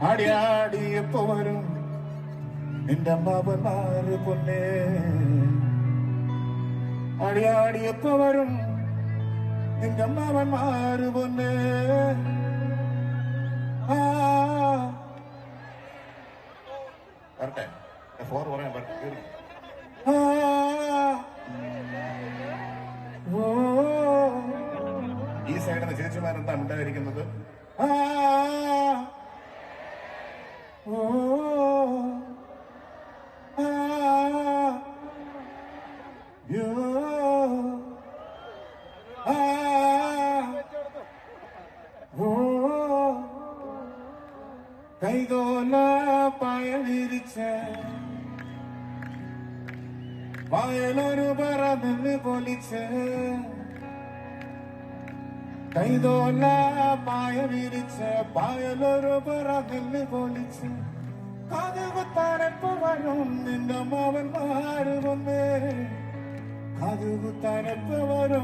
ആടി എപ്പോ വരും നിന്റെ അമ്മാവന്മാര് പൊന്നേ ആടി ആടി എപ്പോ വരും നിന്റെ അമ്മാവന്മാര് പൊന്നേ ഈ സൈഡിന് ചേച്ചിമാരെന്താ ഉണ്ടായിരിക്കുന്നത് ആ. ഓ ആ യോ ആ ഓ കൈകോല പായ വിരിച്ച് പായലൊരു പൊലിച്ച്. ಕೈದೋಲ ಪಾಯ ವಿರಿಚ ಪಾಯಲೊರು ಬರದಲ್ಲಿ ಬೋಲಿಚ ಕಾದು ತಾರೆಪ್ಪವನು ನಿನ್ನ ಮಾವನ್ ಮಾರುವೊಮ್ಮೆ ಕಾದು ತಾರೆಪ್ಪವರು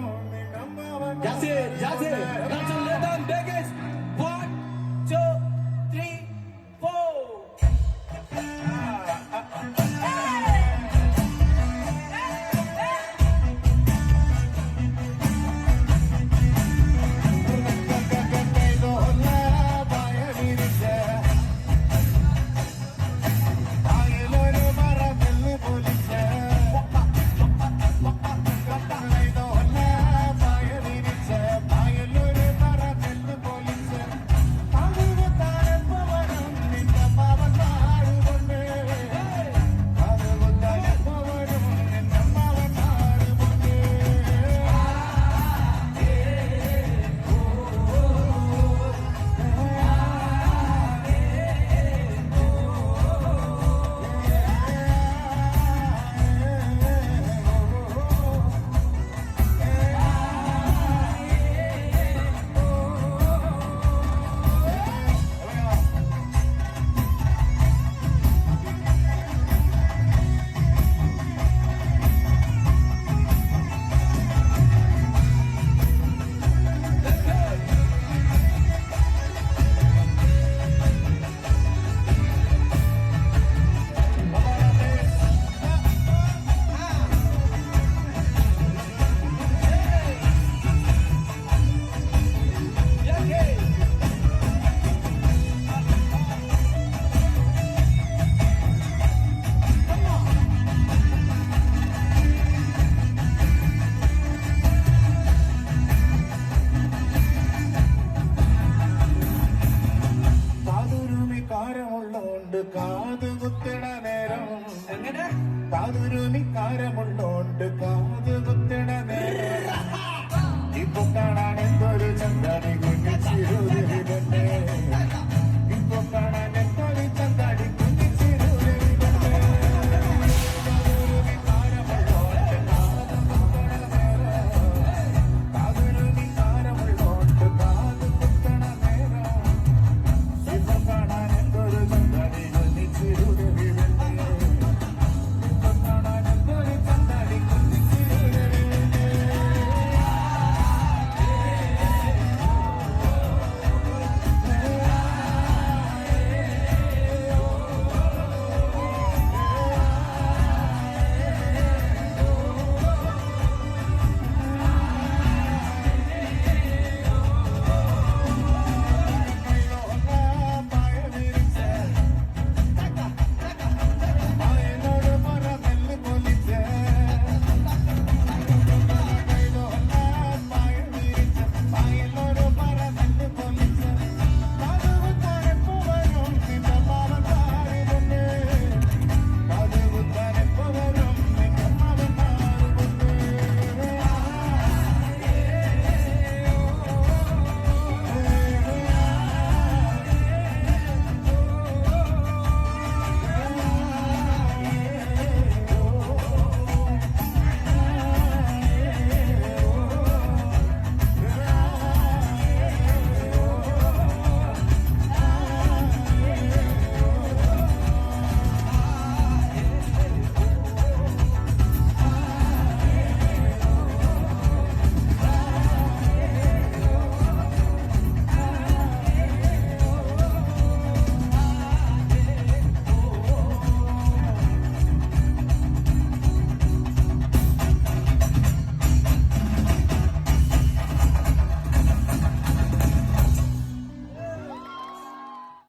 കാരമുള്ളോണ്ട് കാത് കുത്തണ നേരം എങ്ങനെ? കാതുരുമി കാ